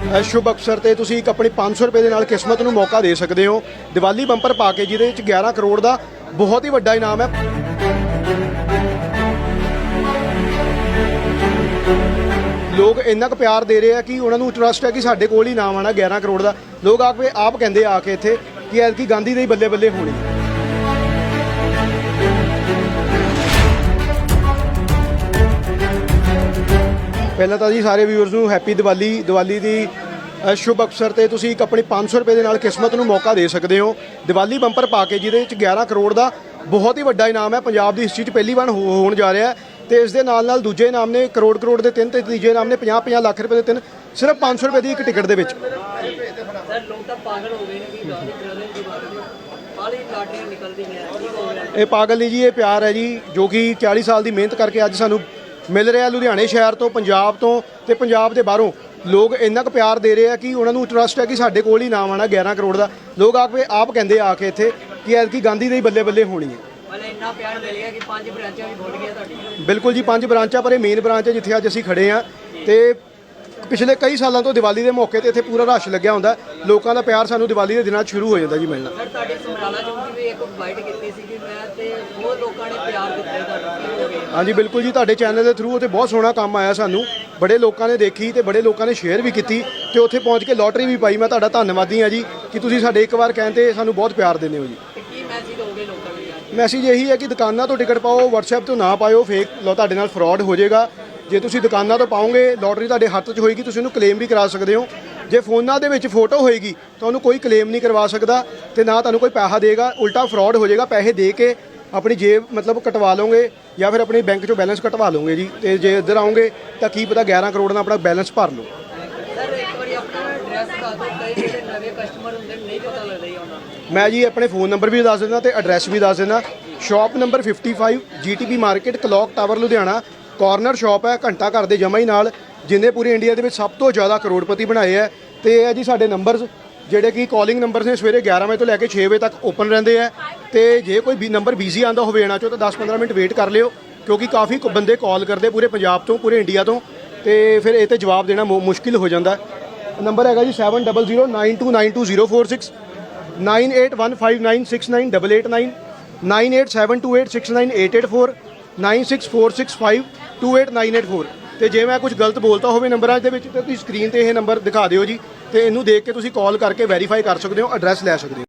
ਅ, ਸ਼ੁਭ ਅਵਸਰ ਤੇ ਤੁਸੀਂ ਇੱਕ ਆਪਣੀ 500 ਰੁਪਏ ਦੇ ਨਾਲ ਕਿਸਮਤ ਨੂੰ ਮੌਕਾ ਦੇ ਸਕਦੇ ਹੋ। ਦੀਵਾਲੀ ਬੰਪਰ ਪਾ ਕੇ ਜਿਹਦੇ ਵਿੱਚ 11 ਕਰੋੜ ਦਾ ਬਹੁਤ ਹੀ ਵੱਡਾ ਇਨਾਮ ਹੈ। ਲੋਕ ਇੰਨਾ ਕੁ ਪਿਆਰ ਦੇ ਰਹੇ ਆ ਕਿ ਉਹਨਾਂ ਨੂੰ ਟਰਸਟ ਹੈ ਕਿ ਸਾਡੇ ਕੋਲ ਹੀ ਨਾਮ ਆਣਾ 11 ਕਰੋੜ ਦਾ। ਲੋਕ ਆ ਆਪ ਕਹਿੰਦੇ ਆ ਕੇ ਇੱਥੇ ਕਿ ਐਲਕੀ ਗਾਂਧੀ ਦੇ ਹੀ ਬੱਲੇ ਬੱਲੇ ਹੋਣੀ। ਪਹਿਲਾਂ ਤਾਂ ਜੀ ਸਾਰੇ ਵਿਊਅਰਸ ਨੂੰ ਹੈਪੀ ਦੀਵਾਲੀ ਦੀਵਾਲੀ ਦੀ ਅ, ਸ਼ੁਭ ਅਵਸਰ ਤੇ ਤੁਸੀਂ ਇੱਕ ਆਪਣੀ 500 ਰੁਪਏ ਦੇ ਨਾਲ ਕਿਸਮਤ ਨੂੰ ਮੌਕਾ ਦੇ ਸਕਦੇ ਹੋ। ਦੀਵਾਲੀ ਬੰਪਰ ਪਾ ਕੇ ਜਿਹਦੇ ਵਿੱਚ 11 ਕਰੋੜ ਦਾ ਬਹੁਤ ਹੀ ਵੱਡਾ ਇਨਾਮ ਹੈ ਪੰਜਾਬ ਦੀ ਹਿਸਟਰੀ 'ਚ ਪਹਿਲੀ ਵਾਰ ਹੋ- ਹੋਣ ਜਾ ਰਿਹਾ ਹੈ ਤੇ ਇਸ ਦੇ ਨਾਲ ਨਾਲ ਦੂਜੇ ਇਨਾਮ ਨੇ ਕਰੋੜ ਕਰੋੜ ਦੇ ਤਿੰਨ ਤੇ ਤੀਜੇ ਇਨਾਮ ਨੇ 50 50 ਲੱਖ ਰੁਪਏ ਦੇ ਤਿੰਨ ਸਿਰਫ 500 ਰੁਪਏ ਦੀ ਇੱਕ ਟਿਕਟ ਦੇ ਵਿੱਚ। ਸਰ ਲੋਕ ਤਾਂ ਪਾਗਲ ਹੋ ਗਏ ਨੇ ਕਿ ਦੀ। ਬਾਤ ਹੋ ਇਹ ਪਾਗਲ ਨਹੀਂ ਜੀ ਇਹ ਪਿਆਰ ਹੈ ਜੀ ਜੋ ਕਿ 40 ਸਾਲ ਦੀ ਮਿਹਨਤ ਕਰਕੇ ਅੱਜ ਸਾਨੂੰ ਮਿਲ ਰਿਹਾ ਲੁਧਿਆਣੇ ਸ਼ਹਿਰ ਤੋਂ ਪੰਜਾਬ ਤੋਂ ਤੇ ਪੰਜਾਬ ਦੇ ਬਾਹਰੋਂ। ਲੋਕ ਇੰਨਾ ਕੁ ਪਿਆਰ ਦੇ ਰਹੇ ਆ ਕਿ ਉਹਨਾਂ ਨੂੰ ਟਰਸਟ ਹੈ ਕਿ ਸਾਡੇ ਕੋਲ ਹੀ ਨਾਮ ਆਣਾ 11 ਕਰੋੜ ਦਾ। ਲੋਕ ਆ ਕੇ ਆਪ ਕਹਿੰਦੇ ਆ ਕੇ ਇੱਥੇ ਕਿ ਐਲਕੀ ਗਾਂਧੀ ਦੇ ਹੀ ਬੱਲੇ ਬੱਲੇ ਹੋਣੀ ਹੈ। ਮਤਲਬ ਇੰਨਾ ਪਿਆਰ ਮਿਲ ਗਿਆ ਕਿ ਪੰਜ ਬ੍ਰਾਂਚਾਂ ਵੀ ਖੁੱਲ ਗਈਆਂ ਤੁਹਾਡੀਆਂ ਬਿਲਕੁਲ ਜੀ ਪੰਜ ਬ੍ਰਾਂਚਾਂ ਪਰ ਇਹ ਮੇਨ ਬ੍ਰਾਂਚ ਹੈ ਜਿੱਥੇ ਅੱਜ ਅਸੀਂ ਖੜੇ ਆ। ਤੇ ਪਿਛਲੇ ਕਈ ਸਾਲਾਂ ਤੋਂ ਦੀਵਾਲੀ ਦੇ ਮੌਕੇ ਤੇ ਇੱਥੇ ਪੂਰਾ ਰਸ਼ ਲੱਗਿਆ ਹੁੰਦਾ। ਲੋਕਾਂ ਦਾ ਪਿਆਰ ਸਾਨੂੰ ਦੀਵਾਲੀ ਦੇ ਦਿਨਾਂ 'ਚ ਸ਼ੁਰੂ ਹੋ ਜਾਂਦਾ ਜੀ ਮਿਲਣਾ। ਸਰ ਤੁਹਾਡੀ ਸਮਰਾਲਾ ਚੌਂਕ ਵੀ ਇੱਕ ਬਾਈਟ ਕੀਤੀ ਸੀ ਕਿ ਮੈਂ ਤੇ ਬਹੁਤ ਲੋਕਾਂ ਨੇ ਪਿਆਰ ਦਿੱਤਾ ਹੈ ਤੁਹਾਨੂੰ ਕੀ ਹੋ ਗਿਆ ਹਾਂਜੀ ਬਿਲਕੁਲ ਜੀ ਤੁਹਾਡੇ ਚੈਨਲ ਦੇ ਥਰੂ ਉੱਥੇ ਬਹੁਤ ਸੋਹਣਾ ਕੰਮ ਆਇਆ ਸਾਨੂੰ। ਬੜੇ ਲੋਕਾਂ ਨੇ ਦੇਖੀ ਤੇ ਬੜੇ ਲੋਕਾਂ ਨੇ ਸ਼ੇਅਰ ਵੀ ਕੀਤੀ ਤੇ ਉੱਥੇ ਪਹੁੰਚ ਕੇ ਲੋਟਰੀ ਵੀ ਪਾਈ। ਮੈਂ ਤੁਹਾਡਾ ਧੰਨਵਾਦੀ ਹਾਂ ਜੀ ਕਿ ਤੁਸੀਂ ਸਾਡੇ ਇੱਕ ਵਾਰ ਕਹਿੰਦੇ ਸਾਨੂੰ ਬਹੁਤ ਪਿਆਰ ਦਿੰਦੇ ਹੋ ਜੀ। ਤੇ ਕੀ ਮੈਸੇਜ ਦੋਗੇ ਲੋਕਾਂ ਨੂੰ ਯਾਰ? ਮੈਸੇਜ ਇਹੀ ਹੈ ਕਿ ਦੁਕਾਨਾਂ ਤੋਂ ਟਿਕਟ ਪਾਓ WhatsApp ਤੋਂ ਨਾ ਪਾਇਓ ਫੇਕ ਲੋ ਤੁਹਾਡੇ ਨਾਲ ਫਰਾਡ ਹੋ ਜਾਏਗਾ। ਜੇ ਤੁਸੀਂ ਦੁਕਾਨਾਂ ਤੋਂ ਪਾਓਗੇ ਲੋਟਰੀ ਤੁਹਾਡੇ ਹੱਥ 'ਚ ਹੋਏਗੀ ਤੁਸੀਂ ਉਹਨੂੰ ਕਲੇਮ ਵੀ ਕਰਾ ਸਕਦੇ ਹੋ। ਜੇ ਫੋਨਾਂ ਦੇ ਵਿੱਚ ਫੋਟੋ ਹੋਏਗੀ ਤਾਂ ਉਹਨੂੰ ਕੋਈ ਕਲੇਮ ਨਹੀਂ ਕਰਵਾ ਸਕਦਾ ਤੇ ਨਾ ਤੁਹਾਨੂੰ ਕੋਈ ਪੈਸਾ ਦੇਗਾ ਉਲਟਾ ਫਰਾਡ ਹੋ ਜਾਏਗਾ ਪੈਸੇ ਦੇ ਕੇ ਆਪਣੀ ਜੇਬ ਮਤਲਬ ਕਟਵਾ ਲਓਗੇ ਜਾਂ ਫਿਰ ਆਪਣੀ ਬੈਂਕ 'ਚੋਂ ਬੈਲੈਂਸ ਕਟਵਾ ਲਓਗੇ ਜੀ। ਤੇ ਜੇ ਇੱਧਰ ਆਓਗੇ ਤਾਂ ਕੀ ਪਤਾ 11 ਕਰੋੜ ਦਾ ਆਪਣਾ ਬੈਲੈਂਸ ਭਰ ਲਓ। ਮੈਂ ਜੀ ਆਪਣੇ ਫੋਨ ਨੰਬਰ ਵੀ ਦੱਸ ਦਿੰਦਾ ਤੇ ਐਡਰੈਸ ਵੀ ਦੱਸ ਦਿੰਦਾ। Shop number 55 GTP market clock tower Ludhiana corner shop ਹੈ, ਘੰਟਾ ਘਰ ਦੇ ਜਮਾ ਹੀ ਨਾਲ, ਜਿੰਨੇ ਪੂਰੇ ਇੰਡੀਆ ਦੇ ਵਿੱਚ ਸਭ ਤੋਂ ਜ਼ਿਆਦਾ ਕਰੋੜਪਤੀ ਬਣਾਏ ਹੈ। ਤੇ ਇਹ ਹੈ ਜੀ ਸਾਡੇ ਨੰਬਰਸ ਜਿਹੜੇ ਕਿ ਕਾਲਿੰਗ ਨੰਬਰਸ ਨੇ, ਸਵੇਰੇ 11 ਵਜੇ ਤੋਂ ਲੈ ਕੇ 6 ਵਜੇ ਤੱਕ ਓਪਨ ਰਹਿੰਦੇ ਆ ਤੇ ਜੇ ਕੋਈ ਵੀ ਨੰਬਰ ਬਿਜ਼ੀ ਆਂਦਾ ਹੋਵੇ ਇਹਨਾਂ ਚੋਂ, ਤਾਂ 10-15 ਮਿੰਟ ਵੇਟ ਕਰ ਲਿਓ, ਕਿਉਂਕਿ ਕਾਫੀ ਕੁ ਬੰਦੇ ਕਾਲ ਕਰਦੇ ਪੂਰੇ ਪੰਜਾਬ ਤੋਂ, ਪੂਰੇ ਇੰਡੀਆ ਤੋਂ। ਤੇ ਫਿਰ ਇਹ ਤੇ ਜਵਾਬ ਦੇਣਾ ਮੁਸ਼ਕਿਲ ਹੋ ਜਾਂਦਾ ਨੰਬਰ ਹੈਗਾ ਜੀ 7009292046 9815969889 9872869884 9646528984 ਤੇ ਜੇ ਮੈਂ ਕੁਝ ਗਲਤ ਬੋਲਤਾ ਹੋਵੇ ਨੰਬਰਾਂ ਦੇ ਵਿੱਚ, ਤੇ ਤੁਸੀਂ ਸਕਰੀਨ ਤੇ ਇਹ ਨੰਬਰ ਦਿਖਾ ਦਿਓ ਜੀ। ਤੇ ਇਹਨੂੰ ਦੇਖ ਕੇ ਤੁਸੀਂ ਕਾਲ ਕਰਕੇ ਵੈਰੀਫਾਈ ਕਰ ਸਕਦੇ ਹੋ ਐਡਰੈਸ ਲੈ ਸਕਦੇ ਹੋ।